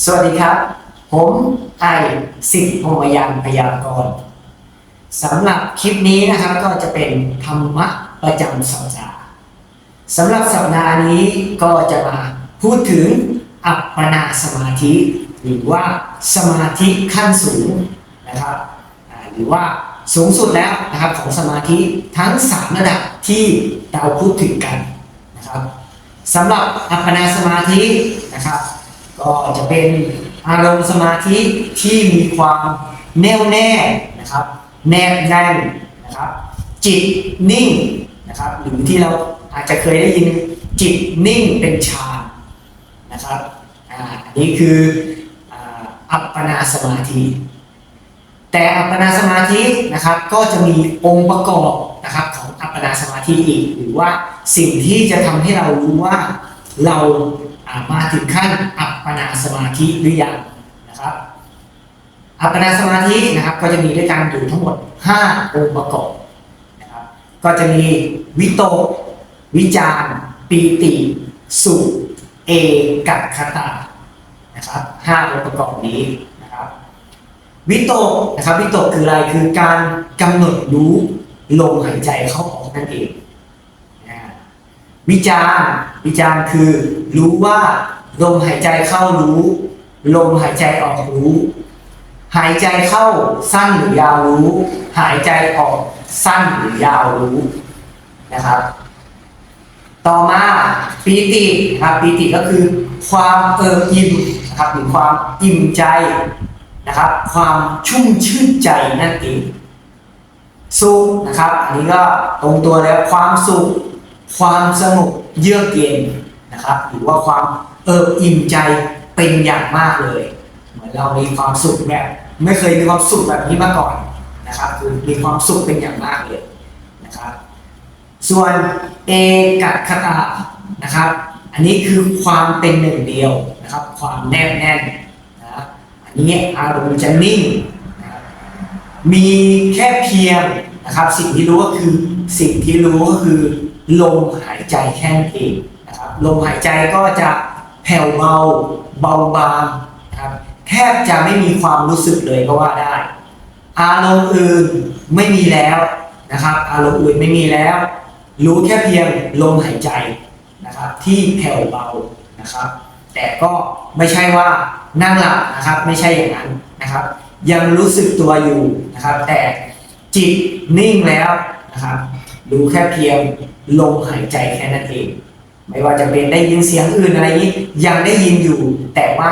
สวัสดีครับ ผมไอสิทธิพรหมยันพยากรณ์สำหรับคลิปนี้นะครับก็จะเป็นธรรมะประจำสัปดาห์สำหรับสัปดาห์นี้ก็จะมาพูดถึงอัปปนาสมาธิ หรือว่าสมาธิขั้นสูงนะครับหรือว่าสูงสุดแล้วนะครับของสมาธิทั้ง 3 ระดับที่เราพูดถึงกันนะครับสำหรับอัปปนาสมาธินะครับ ก็จะเป็นอารมณ์สมาธิที่มีความแน่วแน่นะครับแนบแน่นนะครับ จิตนิ่งนะครับหรือที่เราอาจจะเคยได้ยินจิตนิ่งเป็นฌานนะครับอันนี้คืออัปปนาสมาธิ แต่อัปปนาสมาธินะครับก็จะมีองค์ประกอบนะครับของอัปปนาสมาธิอีก หรือว่าสิ่งที่จะทำให้เรารู้ว่าเรา มาถึงขั้นอัปปนาสมาธิหรือยังนะครับอัปปนาสมาธินะครับก็จะมีด้วยกันอยู่ทั้งหมด 5 องค์ประกอบนะครับก็จะมีวิโต วิจารปีติ สุขเอกัคตานะครับห้าองค์ประกอบนี้นะครับวิโตนะครับวิโตคืออะไรคือการกำหนดรู้ลมหายใจเข้าออกนั่นเอง วิจารณ์วิจารณ์คือ รู้ว่าลมหายใจเข้ารู้ ลมหายใจออกรู้ หายใจเข้าสั้นหรือยาวรู้ หายใจออกสั้นหรือยาวรู้นะครับ ต่อมาปีตินะครับปีติก็คือความเอิบอิ่มนะครับหรือความอิ่มใจนะครับ ความชุ่มชื่นใจนั่นเองสุขนะครับ อันนี้ก็ตรงตัวแล้วความสุข ความสงบเยือกเย็นนะครับ หรือว่าความเอิบอิ่มใจเป็นอย่างมากเลย เหมือนเรามีความสุขแบบไม่เคยมีความสุขแบบนี้มาก่อนนะครับ คือมีความสุขเป็นอย่างมากเลยนะครับ ส่วนเอกัคตานะครับ อันนี้คือความเป็นหนึ่งเดียวนะครับ ความแนบแน่นนะครับอันนี้อารมณ์จะนิ่งนะครับมีแค่เพียงนะครับ สิ่งที่รู้ก็คือสิ่งที่รู้ก็คือ ลมหายใจแค่นั้นเองนะครับลมหายใจก็จะแผ่วเบาเบาบางครับแทบจะไม่มีความรู้สึกเลยก็ว่าได้ อารมณ์อื่นไม่มีแล้วนะครับ อารมณ์อื่นไม่มีแล้ว รู้แค่เพียงลมหายใจนะครับ ที่แผ่วเบานะครับ แต่ก็ไม่ใช่ว่านั่งหลับนะครับ ไม่ใช่อย่างนั้นนะครับ ยังรู้สึกตัวอยู่นะครับ แต่จิตนิ่งแล้วนะครับ รู้แค่เพียงลมหายใจแค่นั้นเอง ไม่ว่าจะเป็นได้ยินเสียงอื่นอะไรนี้ ยังได้ยินอยู่ แต่ว่า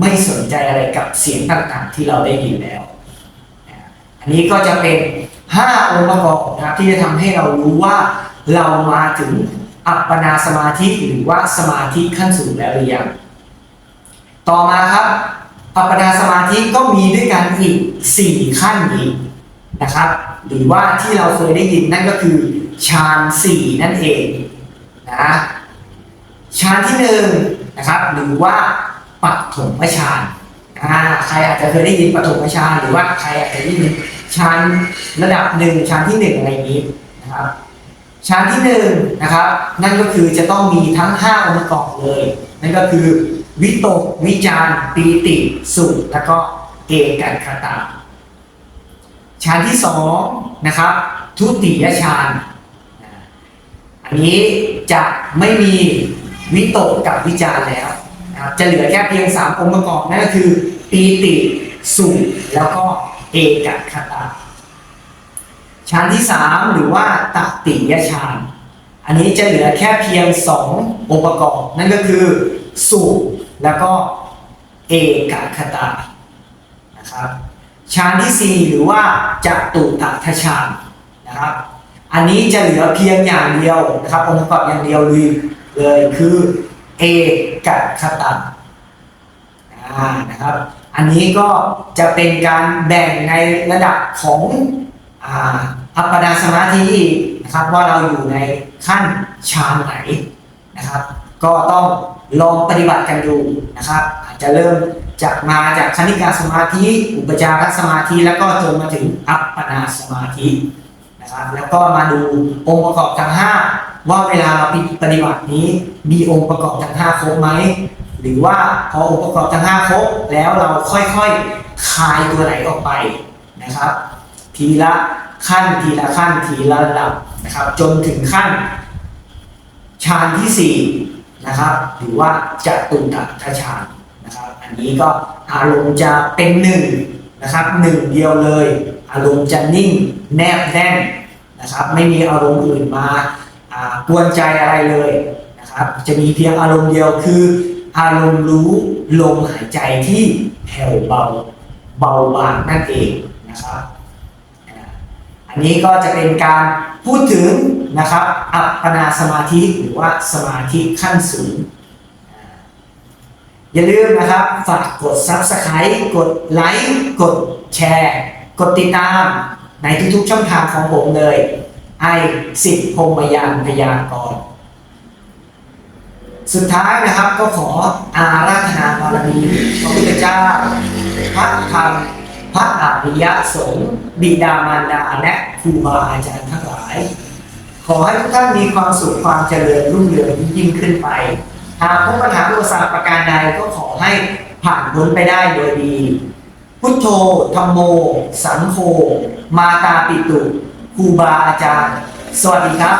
ไม่สนใจอะไรกับเสียงต่างๆ ที่เราได้ยินแล้ว อันนี้ก็จะเป็น 5 องค์ประกอบนะครับที่จะทำให้เรารู้ว่าเรามาถึงอัปปนาสมาธิหรือว่าสมาธิขั้นสูงแล้วหรือยังต่อมาครับอัปปนาสมาธิก็มีด้วยกันอีก 4 ขั้นอีกนะครับ หรือว่าที่เราเคยได้ยินนั่นก็คือฌาน4นั่นเองนะฌานที่หนึ่งนะครับหรือว่าปฐมฌานใครอาจจะเคยได้ยินปฐมฌานหรือว่าใครอาจจะได้ยินฌานระดับหนึ่งฌานที่หนึ่งอะไรนี้นะครับฌานที่หนึ่งนะครับ นั่นก็คือจะต้องมีทั้งห้าองค์ประกอบเลย นั่นก็คือวิตกวิจารปีติสุขแล้วก็เอกันคตาานที่สองนะครับทุติยฌานอันนี้จะไม่มีวิตกกับวิจารแล้วนะครับจะเหลือแค่เพียง3องค์ประกอบนั่นก็คือปีติสุขแล้วก็เอกคตาฌานที่3หรือว่าตติยฌานอันนี้จะเหลือแค่เพียง2ององค์ประกอบนั่นก็คือสุขแล้วก็เอกคตานะครับ ฌานที่ 4 หรือว่าจัตุตัทฌานนะครับ อันนี้จะเหลือเพียงอย่างเดียวนะครับองค์ประกอบอย่างเดียวเลยเลยคือเอกัคตาอ่านะครับ อันนี้ก็จะเป็นการแบ่งในระดับของอัปปนาสมาธิอีกนะครับว่าเราอยู่ในขั้นฌานไหนนะครับ ก็ต้องลองปฏิบัติกันดูนะครับ อาจจะเริ่ม จากมาจากคณิกาสมาธิ อุปจารสมาธิ แล้วก็จนมาถึงอัปปนาสมาธินะครับแล้วก็มาดูองค์ประกอบทั้ง 5 ว่าเวลาเราปฏิบัตินี้มีองค์ประกอบทั้ง 5 ครบไหมหรือว่าพอองค์ประกอบทั้งห้าครบ แล้วเราค่อยๆคลายตัวไหนออกไปนะครับ ทีละขั้นทีละขั้นทีละระดับนะครับ จนถึงขั้นฌานที่สี่นะครับหรือว่าจะตุนตัทฌานนะ อันนี้ก็อารมณ์จะเป็นหนึ่งนะครับหนึ่งเดียวเลย อารมณ์จะนิ่งแนบแน่นนะครับ ไม่มีอารมณ์อื่นมากวนใจอะไรเลยนะครับ จะมีเพียงอารมณ์เดียวคือ อารมณ์รู้ลมหายใจที่แผ่วเบาเบาบางนั่นเองนะครับอันนี้ก็จะเป็นการพูดถึงนะครับ อัปปนาสมาธิหรือว่าสมาธิขั้นสูง อย่าลืมนะครับ ฝากกด Subscribe กดไลค์กดแชร์ กดติดตามในทุกๆช่องทางของผมเลยไอสิทธิพรหมยานพยากรณ์สุดท้ายนะครับก็ขออาราธนาบารมีพระพุทธเจ้า พระธรรมพระอริยสงฆ์บิดามารดาและครูบาอาจารย์ทั้งหลาย ขอให้ทุกท่านมีความสุขความเจริญรุ่งเรืองยิ่งขึ้นไป หากพบปัญหาอุปสรรคประการใดก็ขอให้ผ่านพ้นไปได้โดยดี พุทโธธรรมโม สังโฆ มาตาปิตุครูบาอาจารย์ สวัสดีครับ